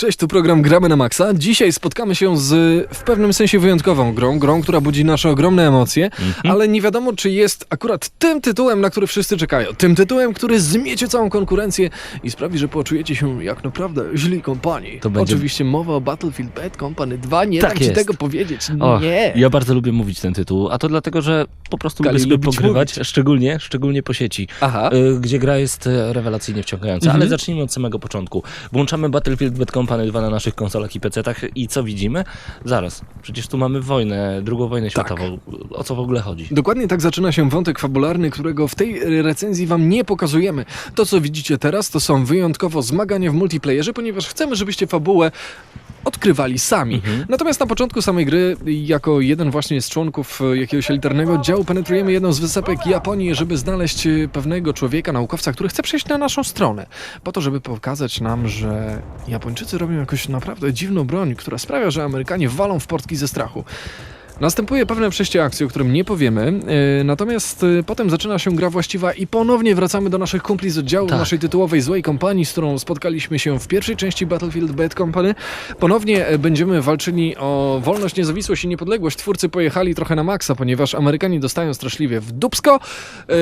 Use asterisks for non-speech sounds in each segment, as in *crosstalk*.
Cześć, tu program Gramy na Maxa. Dzisiaj spotkamy się z w pewnym sensie wyjątkową grą, grą, która budzi nasze ogromne emocje, Mhm. ale nie wiadomo, czy jest akurat tym tytułem, na który wszyscy czekają. Tym tytułem, który zmiecie całą konkurencję i sprawi, że poczujecie się jak naprawdę źli kompanii. To będzie- Oczywiście mowa o Battlefield Bad Company 2, nie Tak dam ci tego powiedzieć. Och, nie. Ja bardzo lubię mówić ten tytuł, a to dlatego, że po prostu Kali lubię sobie pogrywać, szczególnie, szczególnie po sieci, Aha. y, gdzie gra jest e, rewelacyjnie wciągająca. Mhm. Ale zacznijmy od samego początku. Włączamy Battlefield Bad Company 2 na naszych konsolach i PC-tach i co widzimy? Zaraz, przecież tu mamy wojnę, drugą wojnę Tak. światową. O co w ogóle chodzi? Dokładnie tak zaczyna się wątek fabularny, którego w tej recenzji wam nie pokazujemy. To, co widzicie teraz, to są wyjątkowo zmagania w multiplayerze, ponieważ chcemy, żebyście fabułę odkrywali sami. Mhm. Natomiast na początku samej gry, jako jeden właśnie z członków e, jakiegoś elitarnego działu, penetrujemy jedną z wysepek Japonii, żeby znaleźć e, pewnego człowieka, naukowca, który chce przejść na naszą stronę. Po to, żeby pokazać nam, że Japończycy robią jakąś naprawdę dziwną broń, która sprawia, że Amerykanie walą w portki ze strachu. Następuje pewne przejście akcji, o którym nie powiemy, e, natomiast e, potem zaczyna się gra właściwa i ponownie wracamy do naszych kumpli z oddziału Tak. naszej tytułowej złej kompanii, z którą spotkaliśmy się w pierwszej części Battlefield Bad Company. Ponownie e, będziemy walczyli o wolność, niezawisłość i niepodległość. Twórcy pojechali trochę na maksa, ponieważ Amerykanie dostają straszliwie w dupsko, e,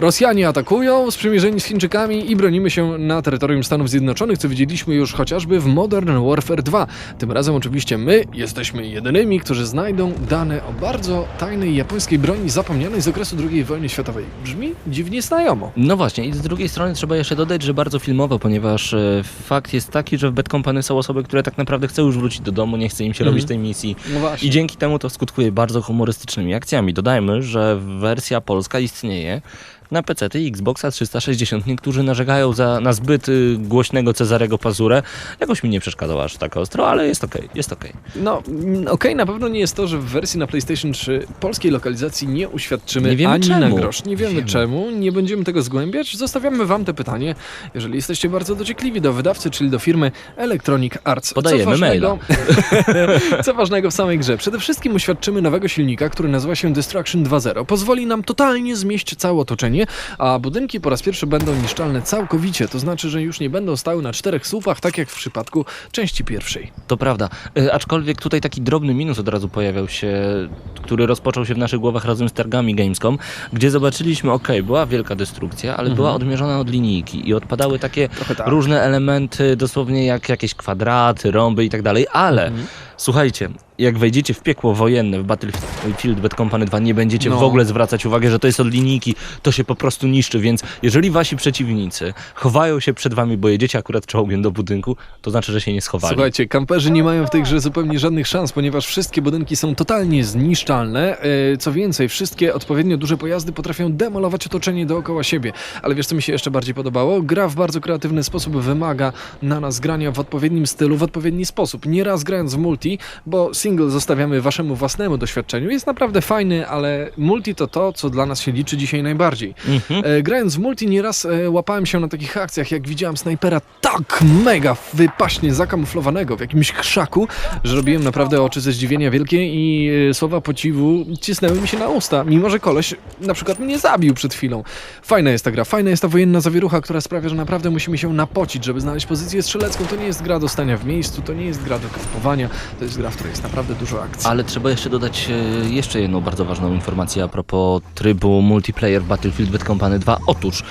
Rosjanie atakują, sprzymierzeni z Chińczykami i bronimy się na terytorium Stanów Zjednoczonych, co widzieliśmy już chociażby w Modern Warfare 2. Tym razem oczywiście my jesteśmy jedynymi, którzy znajdą dane o bardzo tajnej japońskiej broni zapomnianej z okresu II wojny światowej. Brzmi dziwnie znajomo. No właśnie, i z drugiej strony trzeba jeszcze dodać, że bardzo filmowo, ponieważ e, fakt jest taki, że w Bad Company są osoby, które tak naprawdę chcą już wrócić do domu, nie chce im się Mhm. robić tej misji. No właśnie. I dzięki temu to skutkuje bardzo humorystycznymi akcjami. Dodajmy, że wersja polska istnieje na PC i Xboxa 360. Niektórzy narzekają za, na zbyt y, głośnego Cezarego Pazurę. Jakoś mi nie przeszkadzało aż tak ostro, ale jest okej, jest okej. No, mm, okej, na pewno nie jest to, że w wersji na PlayStation 3 polskiej lokalizacji nie uświadczymy Nie wiemy ani czemu. na grosz. Nie wiemy Wiemy. czemu, nie będziemy tego zgłębiać. Zostawiamy wam te pytanie, jeżeli jesteście bardzo dociekliwi do wydawcy, czyli do firmy Electronic Arts. Podajemy co ważnego, *laughs* co ważnego w samej grze? Przede wszystkim uświadczymy nowego silnika, który nazywa się Destruction 2.0. Pozwoli nam totalnie zmieść całe otoczenie, a budynki po raz pierwszy będą niszczalne całkowicie. To znaczy, że już nie będą stały na czterech słupach, tak jak w przypadku części pierwszej. To prawda. Y, aczkolwiek tutaj taki drobny minus od razu pojawiał się, który rozpoczął się w naszych głowach razem z targami Gamescom, gdzie zobaczyliśmy, ok, była wielka destrukcja, ale Mhm. była odmierzona od linijki i odpadały takie tak. różne elementy, dosłownie jak jakieś kwadraty, rąby i tak dalej, ale Mhm. Słuchajcie, jak wejdziecie w piekło wojenne w Battlefield Bad Company 2, nie będziecie No. w ogóle zwracać uwagi, że to jest od linijki, to się po prostu niszczy, więc jeżeli wasi przeciwnicy chowają się przed wami, bo jedziecie akurat czołgiem do budynku, to znaczy, że się nie schowali. Słuchajcie, kamperzy nie mają w tej grze zupełnie żadnych szans, ponieważ wszystkie budynki są totalnie zniszczalne. E, Co więcej, wszystkie odpowiednio duże pojazdy potrafią demolować otoczenie dookoła siebie. Ale wiesz, co mi się jeszcze bardziej podobało? Gra w bardzo kreatywny sposób wymaga na nas grania w odpowiednim stylu, w odpowiedni sposób. Nieraz grając w multi, bo single zostawiamy waszemu własnemu doświadczeniu. Jest naprawdę fajny, ale multi to to, co dla nas się liczy dzisiaj najbardziej. Mhm. E, grając w multi nieraz e, łapałem się na takich akcjach, jak widziałem snajpera tak mega wypaśnie zakamuflowanego w jakimś krzaku, że robiłem naprawdę oczy ze zdziwienia wielkie i e, słowa podziwu cisnęły mi się na usta, mimo że koleś na przykład mnie zabił przed chwilą. Fajna jest ta gra, fajna jest ta wojenna zawierucha, która sprawia, że naprawdę musimy się napocić, żeby znaleźć pozycję strzelecką. To nie jest gra do stania w miejscu, to nie jest gra do kampowania, to jest gra, w której jest naprawdę dużo akcji. Ale trzeba jeszcze dodać e, jeszcze jedną bardzo ważną informację a propos trybu multiplayer w Battlefield Bad Company 2. Otóż,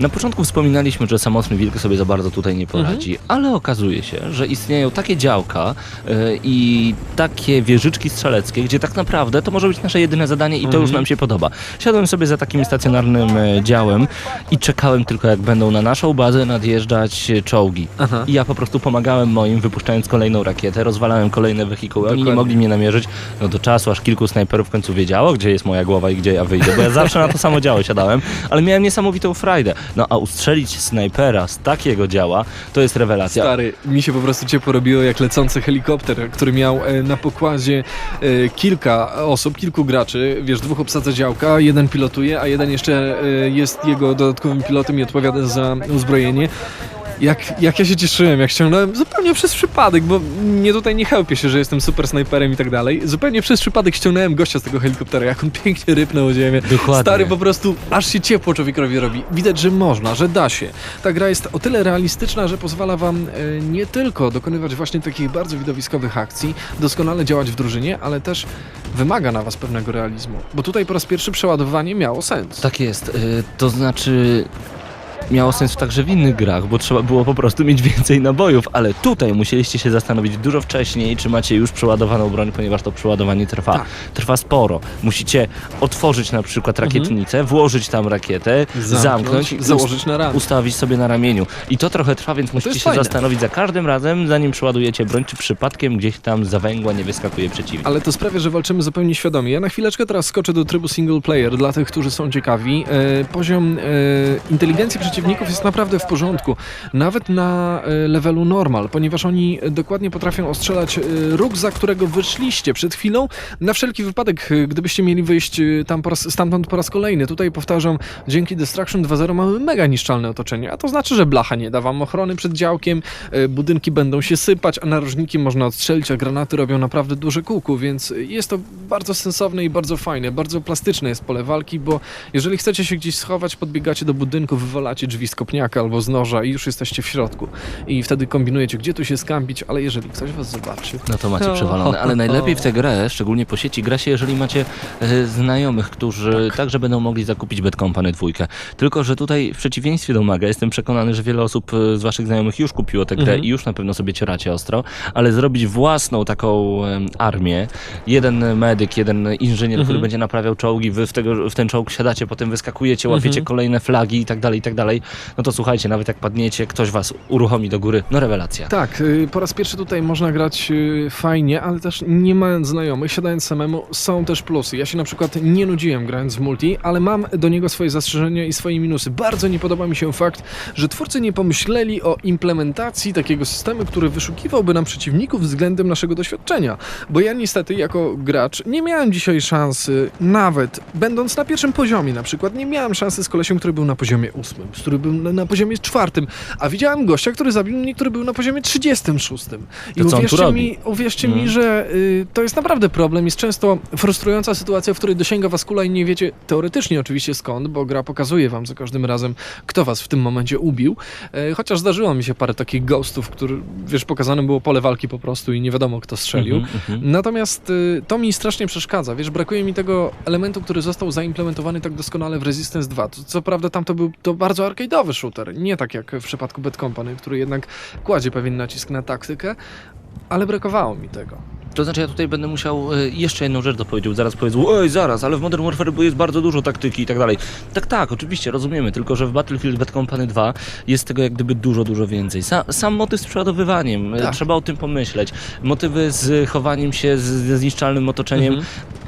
na początku wspominaliśmy, że samotny wilk sobie za bardzo tutaj nie poradzi, ale okazuje się, że istnieją takie działka e, i takie wieżyczki strzeleckie, gdzie tak naprawdę to może być nasze jedyne zadanie i to Mhm. już nam się podoba. Siadłem sobie za takim stacjonarnym e, działem i czekałem tylko, jak będą na naszą bazę nadjeżdżać czołgi. Aha. I ja po prostu pomagałem moim, wypuszczając kolejną rakietę, rozwalałem kolejne wehikuły. Oni nie mogli mnie namierzyć no do czasu, aż kilku snajperów w końcu wiedziało, gdzie jest moja głowa i gdzie ja wyjdę, bo ja zawsze na to samo działo siadałem, ale miałem niesamowitą frajdę. No a ustrzelić snajpera z takiego działa, to jest rewelacja. Stary, mi się po prostu ciepło robiło jak lecący helikopter, który miał e, na pokładzie e, kilka osób, kilku graczy, wiesz, dwóch obsadza działka, jeden pilotuje, a jeden jeszcze e, jest jego dodatkowym pilotem i odpowiada za uzbrojenie. Jak, jak ja się cieszyłem, jak ściągnąłem, zupełnie przez przypadek, bo nie tutaj nie chełpię się, że jestem super snajperem i tak dalej. Zupełnie przez przypadek ściągnąłem gościa z tego helikoptera, jak on *laughs* pięknie rypnął o ziemię. Dokładnie. Stary po prostu, aż się ciepło człowiekowi robi. Widać, że można, że da się. Ta gra jest o tyle realistyczna, że pozwala wam e, nie tylko dokonywać właśnie takich bardzo widowiskowych akcji, doskonale działać w drużynie, ale też wymaga na was pewnego realizmu. Bo tutaj po raz pierwszy przeładowanie miało sens. Tak jest. y, To znaczy. Miało sens także w innych grach, bo trzeba było po prostu mieć więcej nabojów, ale tutaj musieliście się zastanowić dużo wcześniej, czy macie już przeładowaną broń, ponieważ to przeładowanie trwa. Tak. Trwa sporo. Musicie otworzyć na przykład rakietnicę, włożyć tam rakietę, zamknąć, i założyć na ramię. ustawić sobie na ramieniu. I to trochę trwa, więc musicie się fajne. zastanowić za każdym razem, zanim przeładujecie broń, czy przypadkiem gdzieś tam za węgła nie wyskakuje przeciwnik. Ale to sprawia, że walczymy zupełnie świadomie. Ja na chwileczkę teraz skoczę do trybu single player dla tych, którzy są ciekawi. E, poziom e, inteligencji przeciwników jest naprawdę w porządku. Nawet na e, levelu normal, ponieważ oni dokładnie potrafią ostrzelać e, róg, za którego wyszliście przed chwilą. Na wszelki wypadek, e, gdybyście mieli wyjść tam po raz, stamtąd po raz kolejny. Tutaj powtarzam, dzięki Destruction 2.0 mamy mega niszczalne otoczenie, a to znaczy, że blacha nie da wam ochrony przed działkiem, budynki będą się sypać, a narożniki można odstrzelić, a granaty robią naprawdę duże kółku, więc jest to bardzo sensowne i bardzo fajne, bardzo plastyczne jest pole walki, bo jeżeli chcecie się gdzieś schować, podbiegacie do budynku, wywalacie drzwi z kopniaka albo z noża i już jesteście w środku. I wtedy kombinujecie, gdzie tu się skampić, ale jeżeli ktoś was zobaczy, No to macie O, przewalone, ale najlepiej w tę grę, szczególnie po sieci, gra się, jeżeli macie e, znajomych, którzy także będą mogli zakupić Bad Company 2. Tylko, że tutaj w przeciwieństwie do Maga jestem przekonany, że wiele osób e, z waszych znajomych już kupiło tę grę Mhm. i już na pewno sobie cieracie ostro, ale zrobić własną taką armię, jeden medyk, jeden inżynier, Mhm. który będzie naprawiał czołgi, wy w, tego, w ten czołg siadacie, potem wyskakujecie, łapiecie Mhm. kolejne flagi i tak dalej, i tak dalej, no to słuchajcie, nawet jak padniecie, ktoś was uruchomi do góry, no rewelacja. Tak, y, po raz pierwszy tutaj można grać y, fajnie, ale też nie mając znajomych, siadając samemu, są też plusy. Ja się na przykład nie nudziłem grając w multi, ale mam do niego swoje zastrzeżenia i swoje minusy. Bardzo nie podoba mi się fakt, że twórcy nie pomyśleli o implementacji takiego systemu, który wyszukiwałby nam przeciwników względem naszego doświadczenia. Bo ja niestety jako gracz nie miałem dzisiaj szansy, nawet będąc na pierwszym poziomie na przykład, nie miałem szansy z kolesiem, który był na poziomie ósmym, który był na, poziomie czwartym, a widziałem gościa, który zabił mnie, który był na poziomie 36. I To uwierzcie mi, uwierzcie Mm. mi, że y, to jest naprawdę problem. Jest często frustrująca sytuacja, w której dosięga was kula i nie wiecie teoretycznie oczywiście skąd, bo gra pokazuje wam za każdym razem, kto was w tym momencie ubił. E, chociaż zdarzyło mi się parę takich ghostów, który, wiesz, pokazane było pole walki po prostu i nie wiadomo kto strzelił. Mhm, mhm. Natomiast y, to mi strasznie przeszkadza. Wiesz, brakuje mi tego elementu, który został zaimplementowany tak doskonale w Resistance 2. Co, co prawda tam to był to bardzo arcade'owy shooter, nie tak jak w przypadku Bad Company, który jednak kładzie pewien nacisk na taktykę, ale brakowało mi tego. To znaczy ja tutaj będę musiał e, jeszcze jedną rzecz dopowiedzieć, zaraz powiedzą, oj zaraz, ale w Modern Warfare jest bardzo dużo taktyki i tak dalej. Tak, tak, oczywiście, rozumiemy, tylko że w Battlefield Bad Company 2 jest tego jak gdyby dużo, dużo więcej. Sa, sam motyw z przeładowywaniem, e, Tak. trzeba o tym pomyśleć. Motywy z chowaniem się, z, zniszczalnym otoczeniem. Mhm.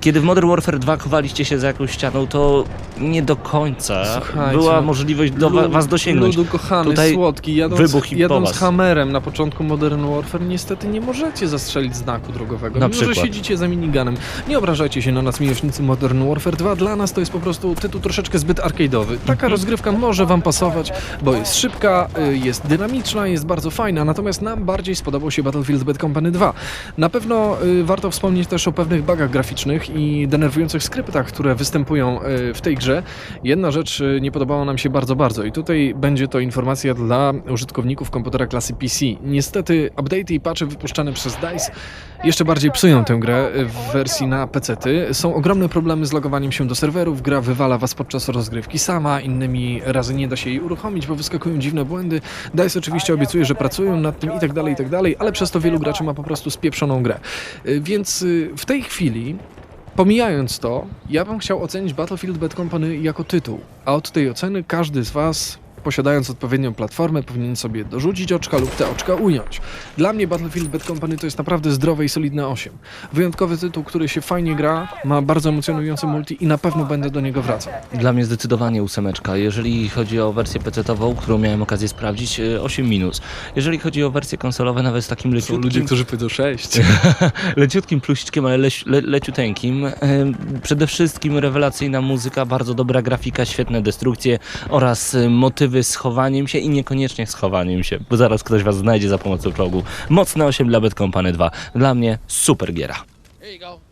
Kiedy w Modern Warfare 2 chowaliście się za jakąś ścianą, to nie do końca Słuchajcie, była no, możliwość do wa- was dosięgnąć. Ludu kochany, Tutaj słodki, jadąc, wybuch i po jadąc was. Hammerem na początku Modern Warfare niestety nie możecie zastrzelić znaku drogowego, Na mimo że przykład. siedzicie za miniganem. Nie obrażajcie się na nas miłośnicy Modern Warfare 2, dla nas to jest po prostu tytuł troszeczkę zbyt arcade'owy. Taka Mhm. rozgrywka może wam pasować, bo jest szybka, y, jest dynamiczna, jest bardzo fajna, natomiast nam bardziej spodobał się Battlefield Bad Company 2. Na pewno y, warto wspomnieć też o pewnych bugach graficznych i denerwujących skryptach, które występują y, w tej grze. Jedna rzecz y, nie podobała nam się bardzo, bardzo i tutaj będzie to informacja dla użytkowników komputera klasy PC. Niestety update'y i patche wypuszczane przez DICE jeszcze bardziej psują tę grę w wersji na PC-ty. Są ogromne problemy z logowaniem się do serwerów, gra wywala was podczas rozgrywki sama, innymi razy nie da się jej uruchomić, bo wyskakują dziwne błędy. DICE oczywiście obiecuje, że pracują nad tym i tak dalej, i tak dalej, ale przez to wielu graczy ma po prostu spieprzoną grę. Y, Więc w tej chwili Pomijając to, ja bym chciał ocenić Battlefield Bad Company jako tytuł, a od tej oceny każdy z Was, posiadając odpowiednią platformę, powinien sobie dorzucić oczka lub te oczka ująć. Dla mnie Battlefield Bad Company to jest naprawdę zdrowe i solidne 8. Wyjątkowy tytuł, który się fajnie gra, ma bardzo emocjonujący multi i na pewno będę do niego wracał. Dla mnie zdecydowanie ósemeczka. Jeżeli chodzi o wersję PC-tową, którą miałem okazję sprawdzić, e, 8 minus. Jeżeli chodzi o wersję konsolową, nawet z takim leciutkim, którzy powiedzą 6. *laughs* leciutkim plusiczkiem, ale leci, le, leciuteńkim. E, Przede wszystkim rewelacyjna muzyka, bardzo dobra grafika, świetne destrukcje oraz e, motywy krzywy schowaniem się i niekoniecznie schowaniem się, bo zaraz ktoś was znajdzie za pomocą czołgu. Mocne 8 dla Bad Company 2. Dla mnie super giera. Here you go.